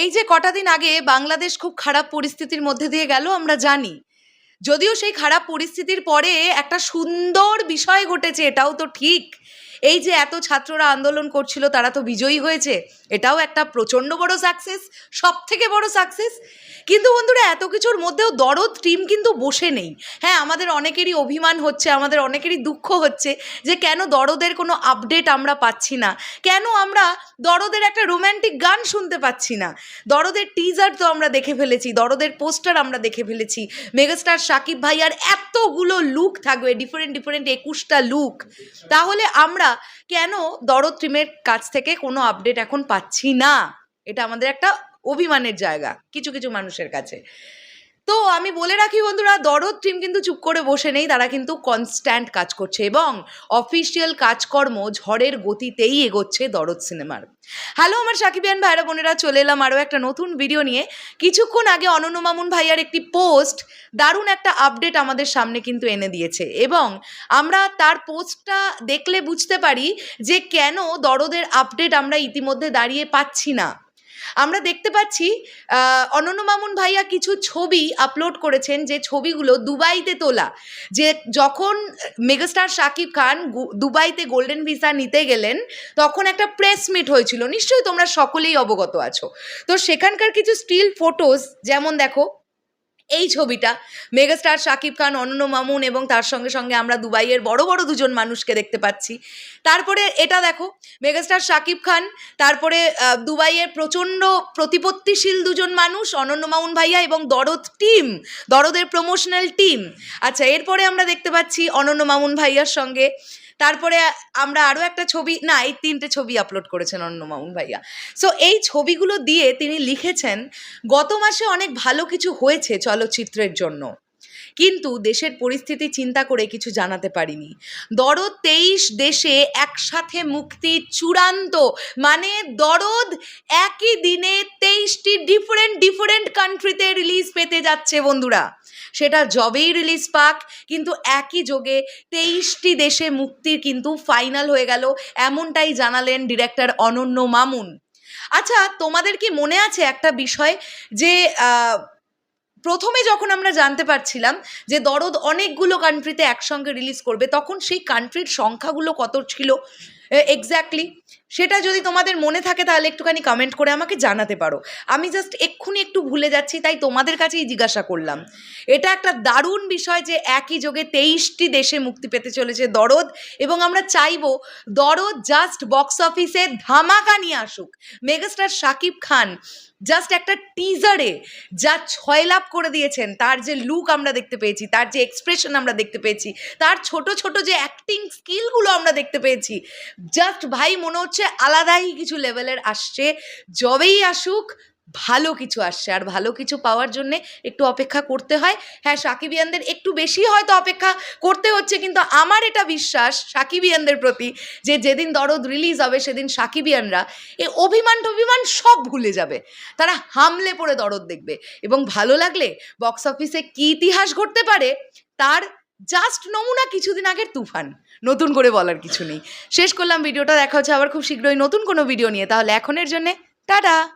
এই যে কটা দিন আগে বাংলাদেশ খুব খারাপ পরিস্থিতির মধ্যে দিয়ে গেল, আমরা জানি। যদিও সেই খারাপ পরিস্থিতির পরে একটা সুন্দর বিষয় ঘটেছে, এটাও তো ঠিক। এই যে এত ছাত্ররা আন্দোলন করছিল, তারা তো বিজয়ী হয়েছে, এটাও একটা প্রচণ্ড বড় সাকসেস সব থেকে বড় সাকসেস কিন্তু বন্ধুরা, এত কিছুর মধ্যেও দরদ টিম কিন্তু বসে নেই। হ্যাঁ আমাদের অনেকেরই অভিমান হচ্ছে, আমাদের অনেকেরই দুঃখ হচ্ছে যে কেন দরদের কোনো আপডেট আমরা পাচ্ছি না? কেন আমরা দরদের একটা রোম্যান্টিক গান শুনতে পাচ্ছি না? দরদের টিজার তো আমরা দেখে ফেলেছি, দরদের পোস্টার আমরা দেখে ফেলেছি। মেগাস্টার সাকিব ভাইয়ার এতগুলো লুক থাকবে ডিফারেন্ট ডিফারেন্ট একুশটা লুক তাহলে আমরা কেন দরদ কাছ থেকে কোনো আপডেট এখন পাচ্ছি না? এটা আমাদের একটা অভিমানের জায়গা, কিছু কিছু মানুষের কাছে। তো আমি বলে রাখি বন্ধুরা, দরদ টিম কিন্তু চুপ করে বসে নেই, তারা কিন্তু কনস্ট্যান্ট কাজ করছে এবং অফিসিয়াল কাজকর্ম ঝড়ের গতিতেই এগোচ্ছে দরদ সিনেমার হ্যালো আমার সাকিবিয়ান ভাইরা বোনেরা, চলে এলাম আরও একটা নতুন ভিডিও নিয়ে। কিছুক্ষণ আগে অনন্য মামুন ভাইয়ার একটি পোস্ট দারুণ একটা আপডেট আমাদের সামনে কিন্তু এনে দিয়েছে এবং আমরা তার পোস্টটা দেখলে বুঝতে পারি যে কেন দরদের আপডেট আমরা ইতিমধ্যে দাঁড়িয়ে পাচ্ছি না। আমরা দেখতে পাচ্ছি অনন্য মামুন ভাইয়া কিছু ছবি আপলোড করেছেন যে ছবিগুলো দুবাইতে তোলা। যে যখন মেগাস্টার শাকিব খান দুবাইতে গোল্ডেন ভিসা নিতে গেলেন, তখন একটা প্রেস মিট হয়েছিল। নিশ্চয়ই তোমরা সকলেই অবগত আছো। তো সেখানকার কিছু স্টিল ফটোস যেমন দেখো এই ছবিটা। মেগাস্টার শাকিব খান, অনন্য মামুন এবং তার সঙ্গে সঙ্গে আমরা দুবাইয়ের বড় বড় দুজন মানুষকে দেখতে পাচ্ছি। তারপরে এটা দেখো, মেগাস্টার শাকিব খান, তারপরে দুবাইয়ের প্রচণ্ড প্রতিপত্তিশীল দুজন মানুষ, অনন্য মামুন ভাইয়া এবং দরদ টিম, দরদের প্রমোশনাল টিম আচ্ছা এরপরে আমরা দেখতে পাচ্ছি অনন্য মামুন ভাইয়ার সঙ্গে তারপরে আমরা আরও একটা ছবি, না, এই তিনটে ছবি আপলোড করেছেন অনন্য মামুন ভাইয়া। সো এই ছবিগুলো দিয়ে তিনি লিখেছেন, গত মাসে অনেক ভালো কিছু হয়েছে চলচ্চিত্রের জন্য। কিন্তু দেশের পরিস্থিতি চিন্তা করে কিছু জানাতে পারিনি। দরদ তেইশ দেশে একসাথে মুক্তি চূড়ান্ত। মানে দরদ একই দিনে তেইশটি ডিফারেন্ট ডিফারেন্ট কান্ট্রিতে রিলিজ পেতে যাচ্ছে বন্ধুরা। সেটা জবেই রিলিজ পাক, কিন্তু একই যোগে তেইশটি দেশে মুক্তির কিন্তু ফাইনাল হয়ে গেল, এমনটাই জানালেন ডিরেক্টর অনন্য মামুন। আচ্ছা তোমাদের কি মনে আছে একটা বিষয় যে প্রথমে যখন আমরা জানতে পারছিলাম যে দরদ অনেকগুলো কান্ট্রিতে একসঙ্গে রিলিজ করবে, তখন সেই কান্ট্রির সংখ্যাগুলো কত ছিল? এক্স্যাক্টলি সেটা যদি তোমাদের মনে থাকে তাহলে একটুখানি কমেন্ট করে আমাকে জানাতে পারো। আমি জাস্ট এক্ষুনি একটু ভুলে যাচ্ছি, তাই তোমাদের কাছেই জিজ্ঞাসা করলাম। এটা একটা দারুণ বিষয় যে একই যোগে তেইশটি দেশে মুক্তি পেতে চলেছে দরদ, এবং আমরা চাইব দরদ জাস্ট বক্স অফিসে ধামাকা নিয়ে আসুক। মেগাস্টার শাকিব খান জাস্ট একটা টিজারে যা ছয় লাভ করে দিয়েছেন, তার যে লুক আমরা দেখতে পেয়েছি, তার যে এক্সপ্রেশন আমরা দেখতে পেয়েছি, তার ছোট ছোট যে অ্যাক্টিং স্কিলগুলো আমরা দেখতে পেয়েছি জাস্ট ভাই মনে হচ্ছে আলাদাই কিছু লেভেলের আসছে। যবেই আসুক, ভালো কিছু আসছে। আর ভালো কিছু পাওয়ার জন্য একটু অপেক্ষা করতে হয়। হ্যাঁ সাকিবিয়ানদের একটু বেশি হয়তো অপেক্ষা করতে হচ্ছে, কিন্তু আমার এটা বিশ্বাস সাকিবিয়ানদের প্রতি যে যেদিন দরদ রিলিজ হবে, সেদিন সাকিবিয়ানরা এ অভিমান টভিমান সব ভুলে যাবে। তারা হামলে পড়ে দরদ দেখবে। এবং ভালো লাগলে বক্স অফিসে কী ইতিহাস ঘটতে পারে, তার জাস্ট নমুনা কিছুদিন আগের তুফান। নতুন করে বলার কিছু নেই। শেষ করলাম ভিডিওটা। দেখা হচ্ছে আবার খুব শীঘ্রই নতুন কোনো ভিডিও নিয়ে। তাহলে এখনের জন্যে টাটা!